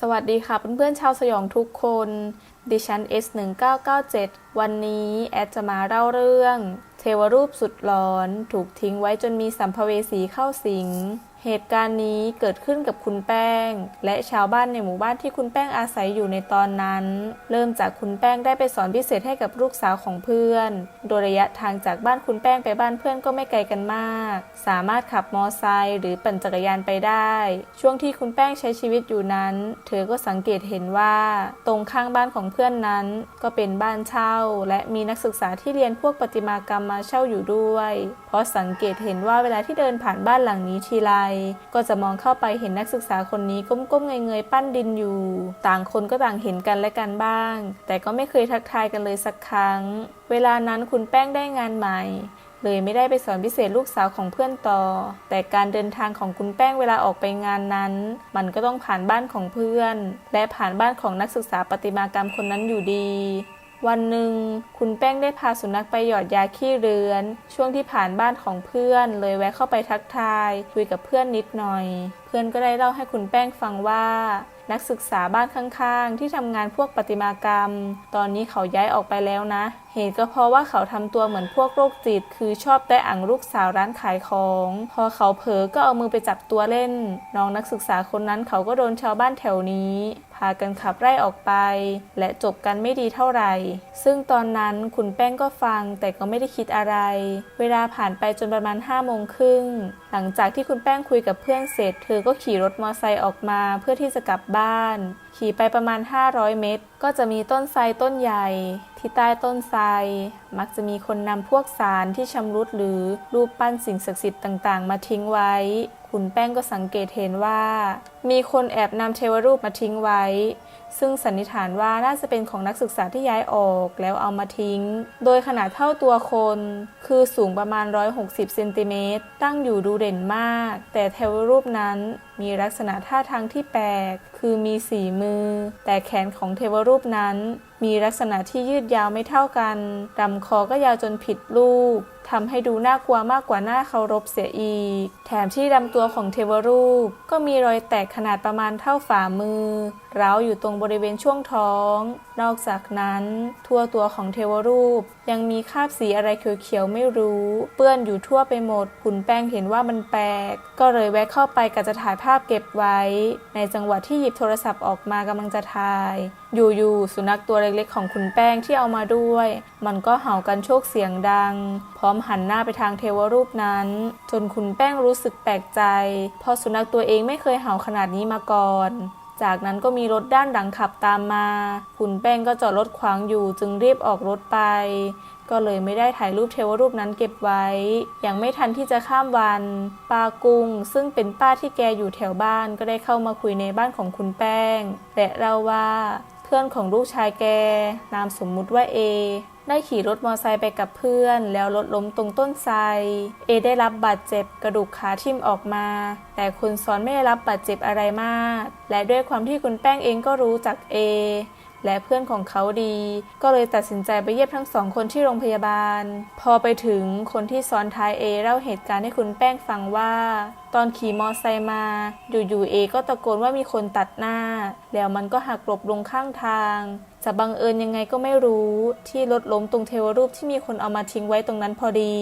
สวัสดีค่ะเพื่อนๆชาวสยองทุกคน ดิฉัน S1997 วันนี้แอดจะมาเล่าเรื่อง เทวรูปสุดหลอน ถูกทิ้งไว้จนมีสัมภเวสีเข้าสิง เหตุการณ์นี้เกิดขึ้นกับคุณแป้ง และชาวบ้านในหมู่บ้านที่คุณแป้งอาศัยอยู่ในตอนนั้น เริ่มจากคุณแป้งได้ไปสอนพิเศษให้กับลูกสาวของเพื่อน โดยระยะทางจากบ้านคุณแป้งไปบ้านเพื่อนก็ไม่ไกลกันมาก สามารถขับมอไซค์หรือปั่นจักรยานไปได้ ช่วงที่คุณแป้งใช้ชีวิตอยู่นั้น เธอก็สังเกตเห็นว่า ตรงข้างบ้านของเพื่อนนั้น ก็เป็นบ้านเช่า และมีนักศึกษาที่เรียนพวกประติมากรรมมาเช่าอยู่ด้วย เพราะสังเกตเห็นว่าเวลาที่เดินผ่านบ้านหลังนี้ทีไรก็จะมองเข้าไปเห็นนักศึกษาคนนี้ก้มๆเงยๆปั้นดินอยู่ ต่างคนก็ต่างเห็นกันและกันบ้าง แต่ก็ไม่เคยทักทายกันเลยสักครั้ง เวลานั้นคุณแป้งได้งานใหม่เลยไม่ได้ไปสอนพิเศษลูกสาวของเพื่อนต่อ แต่การเดินทางของคุณแป้งเวลาออกไปงานนั้น มันก็ต้องผ่านบ้านของเพื่อน และผ่านบ้านของนักศึกษาประติมากรรมคนนั้นอยู่ดี วันหนึ่งคุณแป้งได้พาสุนัขไปหยอดยาขี้เรือน ช่วงที่ผ่านบ้านของเพื่อน เลยแวะเข้าไปทักทาย คุยกับเพื่อนนิดหน่อย เพื่อนก็ได้เล่าให้คุณแป้งฟังว่า นักศึกษาบ้านข้างๆ ที่ทำงานพวกประติมากรรม ตอนนี้เขาย้ายออกไปแล้วนะ เหตุก็เพราะว่าเขาทำตัวเหมือนพวกโรคจิต คือชอบแต่อังลูกสาวร้านขายของ พอเขาเผลอก็เอามือไปจับตัวเล่น น้องนักศึกษาคนนั้นเขาก็โดนชาวบ้านแถวนี้ พากันขับไล่ออกไป และจบกันไม่ดีเท่าไหร่ ซึ่งตอนนั้นคุณแป้งก็ฟังแต่ก็ไม่ได้คิดอะไร เวลาผ่านไปจนประมาณ5้าโมงครึ่ง หลังจากที่คุณแป้งคุยกับเพื่อนเสร็จ เธอก็ขี่รถมอเตอร์ไซค์ออกมาเพื่อที่จะกลับบ้าน ขี่ไปประมาณ 500 เมตร ก็จะมีต้นไทรต้นใหญ่ที่ใต้ต้นไทรมักจะมีคนนำพวกสารที่ชำรุดหรือรูปปั้นสิ่งศักดิ์สิทธิ์ต่างๆ มาทิ้งไว้ คุณแป้งก็สังเกตเห็นว่า มีคนแอบนำเทวรูปมาทิ้งไว้ ซึ่งสันนิษฐานว่าน่าจะเป็นของนักศึกษาที่ย้ายออกแล้วเอามาทิ้ง โดยขนาดเท่าตัวคน คือสูงประมาณ 160เซนติเมตรตั้งอยู่ดูเด่นมาก แต่เทวรูปนั้นมีลักษณะท่าทางที่แปลก คือมีสีมือ แต่แขนของเทวรูปนั้น มีลักษณะที่ยืดยาวไม่เท่ากันลำคอก็ยาวจนผิดรูป ทำให้ดูน่ากลัวมากกว่าหน้าเคารพเสียอีก แถมที่ลำตัวของเทวรูปก็มีรอยแตกขนาดประมาณเท่าฝ่ามือ ร้าวอยู่ตรงบริเวณช่วงท้อง นอกจากนั้น ทั่วตัวของเทวรูป ยังมีคราบสีอะไรเขียวๆไม่รู้ เปื้อนอยู่ทั่วไปหมดคุณแป้งเห็นว่ามันแปลก ก็เลยแวะเข้าไปกะจะถ่ายภาพเก็บไว้ ในจังหวะที่หยิบโทรศัพท์ออกมากำลังจะถ่าย อยู่ๆสุนัขตัวเล็กๆ ของคุณแป้งที่เอามาด้วย มันก็เห่ากันโชคเสียงดัง พร้อมหันหน้าไปทางเทวรูปนั้น จนคุณแป้งรู้สึกแปลกใจ เพราะสุนัขตัวเองไม่เคยเห่าขนาดนี้มาก่อน จากนั้นก็มีรถด้านหลังขับตามมา คุณแป้งก็จอดรถขวางอยู่จึงรีบออกรถไป ก็เลยไม่ได้ถ่ายรูปเทวรูปนั้นเก็บไว้ ยังไม่ทันที่จะข้ามวันป้ากุ้งซึ่งเป็นป้าที่แกอยู่แถวบ้านก็ได้เข้ามาคุยในบ้านของคุณแป้ง และเล่าว่า เพื่อนของลูกชายแก นามสมมุติว่าเอ ได้ขี่รถมอเตอร์ไซค์ไปกับเพื่อน แล้วรถล้มตรงต้นไทรเอได้รับบาดเจ็บกระดูกขาทิ่มออกมา แต่คนซ้อนไม่ได้รับบาดเจ็บอะไรมาก และด้วยความที่คุณแป้งเองก็รู้จักเอ และเพื่อนของเขาดี ก็เลยตัดสินใจไปเยี่ยมทั้งสองคนที่โรงพยาบาล พอไปถึงคนที่ซ้อนท้ายเอเล่าเหตุการณ์ให้คุณแป้งฟังว่า ตอนขี่มอไซค์มา อยู่ๆเอก็ตะโกนว่ามีคนตัดหน้า แล้วมันก็หักหลบลงข้างทางจะบังเอิญยังไงก็ไม่รู้ที่รถล้มตรงเทวรูปที่มีคนเอามาทิ้งไว้ตรงนั้นพอดี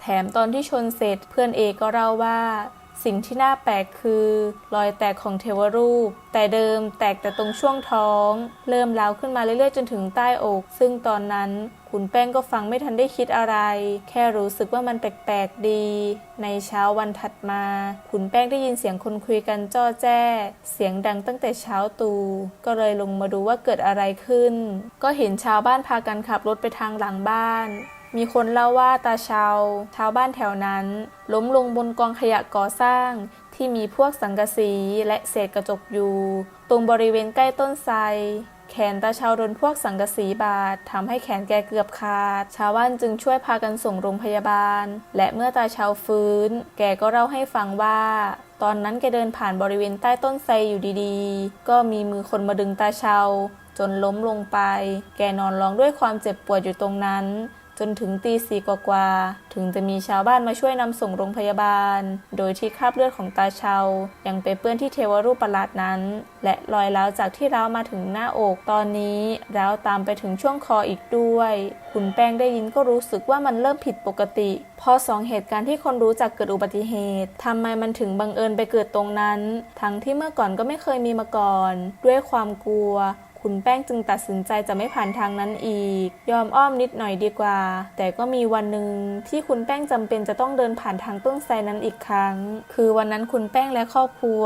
แถมตอนที่ชนเสร็จเพื่อนเอก็เล่าว่า สิ่งที่น่าแปลกคือ รอยแตกของเทวรูป แต่เดิมแตกแต่ตรงช่วงท้อง เริ่มร้าขึ้นมาเรื่อยๆ จนถึงใต้อก ซึ่งตอนนั้นคุณแป้งก็ฟังไม่ทันได้คิดอะไร แค่รู้สึกว่ามันแปลกๆดี ในเช้าวันถัดมาคุณแป้งได้ยินเสียงคนคุยกันจ้อแจ้ เสียงดังตั้งแต่เช้าตู ก็เลยลงมาดูว่าเกิดอะไรขึ้น ก็เห็นชาวบ้านพากันขับรถไปทางหลังบ้าน มีคนเล่าว่าตาเชาชาวบ้านแถวนั้น ล้มลงบนกองขยะก่อสร้าง ที่มีพวกสังกะสีและเศษกระจกอยู่ ตรงบริเวณใกล้ต้นไทรแขนตาเชาโดนพวกสังกะสีบาดทำให้แขนแกเกือบขาด ชาวบ้านจึงช่วยพากันส่งโรงพยาบาล และเมื่อตาเชาฟื้น แกก็เล่าให้ฟังว่า ตอนนั้นแกเดินผ่านบริเวณใต้ต้นไทรอยู่ดีๆ ก็มีมือคนมาดึงตาเชาจนล้มลงไป แกนอนร้องด้วยความเจ็บปวดอยู่ตรงนั้น จนถึงตีสี่กว่าๆถึงจะมีชาวบ้านมาช่วยนำส่งโรงพยาบาล โดยที่คราบเลือดของตาเชายังไปเปื้อนที่เทวรูปประหลาดนั้น และรอยร้าวจากที่ร้าวมาถึงหน้าอกตอนนี้ร้าวตามไปถึงช่วงคออีกด้วย คุณแป้งได้ยินก็รู้สึกว่ามันเริ่มผิดปกติ พอสองเหตุการณ์ที่คนรู้จักเกิดอุบัติเหตุทำไมมันถึงบังเอิญไปเกิดตรงนั้น ทั้งที่เมื่อก่อนก็ไม่เคยมีมาก่อน ด้วยความกลัว คุณแป้งจึงตัดสินใจจะไม่ผ่านทางนั้นอีก ยอมอ้อมนิดหน่อยดีกว่า แต่ก็มีวันหนึ่งที่คุณแป้งจำเป็นจะต้องเดินผ่านทางต้นไทรนั้นอีกครั้ง คือวันนั้นคุณแป้งและครอบครัว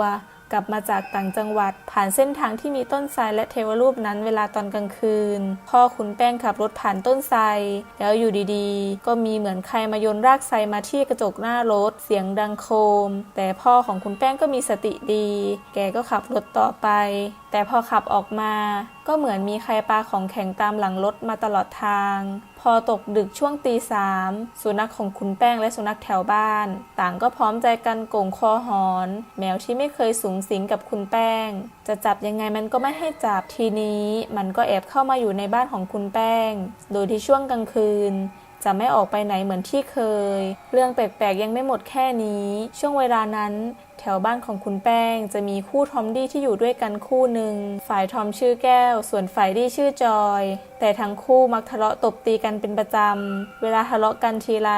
กลับมาจากต่างจังหวัด ผ่านเส้นทางที่มีต้นไทรและเทวรูปนั้นเวลาตอนกลางคืน พ่อคุณแป้งขับรถผ่านต้นไทรแล้วอยู่ดีๆ ก็มีเหมือนใครมาโยนรากไทรมาที่กระจกหน้ารถ เสียงดังโครมแต่พ่อของคุณแป้งก็มีสติดี แกก็ขับรถต่อไป แต่พอขับออกมา ก็เหมือนมีใครปาของแข็งตามหลังรถมาตลอดทาง อตกดึกช่วงตีสามสุนัขของคุณแป้งและสุนัขแถวบ้าน ต่างก็พร้อมใจกันโก่งคอหอน แมวที่ไม่เคยสูงสิงกับคุณแป้ง จะจับยังไงมันก็ไม่ให้จับทีนี้ มันก็แอบเข้ามาอยู่ในบ้านของคุณแป้ง โดยที่ช่วงกลางคืน จะไม่ออกไปไหนเหมือนที่เคย เรื่องแปลกๆยังไม่หมดแค่นี้ ช่วงเวลานั้น แถวบ้านของคุณแป้ง จะมีคู่ทอมดี้ที่อยู่ด้วยกันคู่หนึ่ง ฝ่ายทอมชื่อแก้ว ส่วนฝ่ายดี้ชื่อจอย แต่ทั้งคู่มักทะเลาะตบตีกันเป็นประจำ เวลาทะเลาะกันทีไร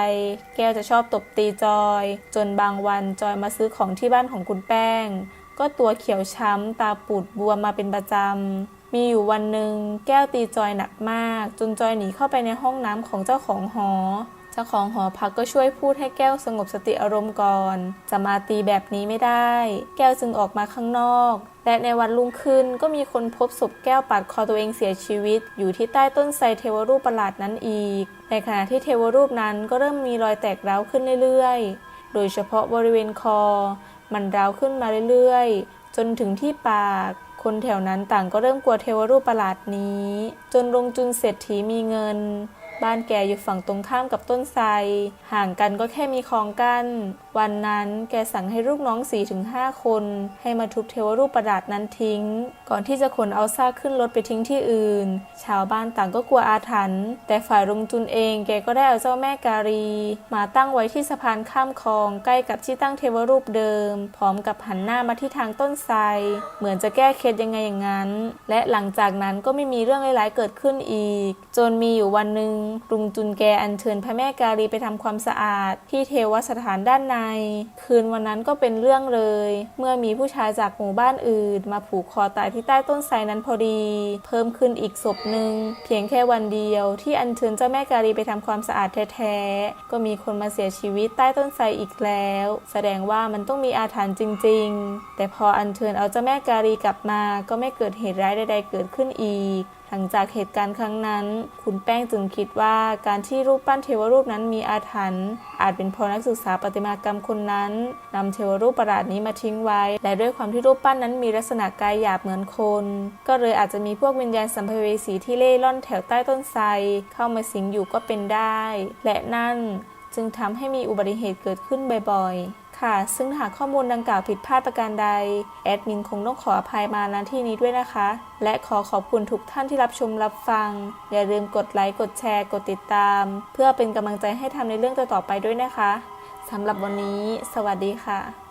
แก้วจะชอบตบตีจอย จนบางวันจอยมาซื้อของที่บ้านของคุณแป้ง ก็ตัวเขียวช้ำตาปูดบวมมาเป็นประจำ มีอยู่วันหนึ่งแก้วตีจอยหนักมาก จนจอยหนีเข้าไปในห้องน้ำของเจ้าของหอ เจ้าของหอพักก็ช่วยพูดให้แก้วสงบสติอารมณ์ก่อน จะมาตีแบบนี้ไม่ได้ แก้วจึงออกมาข้างนอก และในวันรุ่งขึ้นก็มีคนพบศพแก้วปาดคอตัวเองเสียชีวิต อยู่ที่ใต้ต้นไทรเทวรูปประหลาดนั้นอีก ในขณะที่เทวรูปนั้นก็เริ่มมีรอยแตกร้าวขึ้นเรื่อยๆ โดยเฉพาะบริเวณคอ มันร้าวขึ้นมาเรื่อยๆ จนถึงที่ปาก คนแถวนั้นต่างก็เริ่มกลัวเทวรูปประหลาดนี้ จนลงจุนเศรษฐีมีเงิน บ้านแกอยู่ฝั่งตรงข้ามกับต้นไทรห่างกันก็แค่มีคลองกั้นวันนั้นแกสั่งให้ลูกน้อง4ี่ถึงห้าคน ให้มาทุบเทวรูปประหลาดนั้นทิ้ง ก่อนที่จะขนเอาซากขึ้นรถไปทิ้งที่อื่น ชาวบ้านต่างก็กลัวอาถรรพ์แต่ฝ่ายลงจุนเองแกก็ได้เอาเจ้าแม่การี มาตั้งไว้ที่สะพานข้ามคลองใกล้กับที่ตั้งเทวรูปเดิม พร้อมกับหันหน้ามาที่ทางต้นไทรเหมือนจะแก้เคล็ดยังไงอย่างนั้น และหลังจากนั้นก็ไม่มีเรื่องร้ายๆเกิดขึ้นอีก จนมีอยู่วันหนึ่งลุงจุนแกอัญเชิญพระแม่การีไปทำความสะอาด ที่เทวสถานด้านในคืนวันนั้นก็เป็นเรื่องเลย เมื่อมีผู้ชายจากหมู่บ้านอื่น มาผูกคอตายที่ใต้ต้นไทรนั้นพอดี เพิ่มขึ้นอีกศพหนึ่งเพียงแค่วันเดียวที่อัญเชิญเจ้าแม่การีไปทำความสะอาดแท้ๆก็มีคนมาเสียชีวิตใต้ต้นไทรอีกแล้ว แสดงว่ามันต้องมีอาถรรพ์จริง ๆ แต่พออัญเชิญเอาเจ้าแม่การีกลับมา ก็ไม่เกิดเหตุร้ายใดๆเกิดขึ้นอีก หลังจากเหตุการณ์ครั้งนั้น คุณแป้งจึงคิดว่าการที่รูปปั้นเทวรูปนั้นมีอาถรรพ์อาจเป็นเพราะนักศึกษาประติมากรรมคนนั้นนำเทวรูปประหลาดนี้มาทิ้งไว้ และด้วยความที่รูปปั้นนั้นมีลักษณะกายหยาบเหมือนคน ก็เลยอาจจะมีพวกวิญญาณสัมภเวสีที่เล่ร่อนแถวใต้ต้นไทรเข้ามาสิงอยู่ก็เป็นได้ และนั่นจึงทำให้มีอุบัติเหตุเกิดขึ้นบ่อยๆ ค่ะ ซึ่งหากข้อมูลดังกล่าวผิดพลาดประการใด แอดมินคงต้องขออภัยมาณที่นี้ด้วยนะคะ และขอขอบคุณทุกท่านที่รับชมรับฟัง อย่าลืมกดไลค์ กดแชร์ กดติดตาม เพื่อเป็นกำลังใจให้ทำในเรื่องต่อๆไปด้วยนะคะสำหรับวันนี้ สวัสดีค่ะ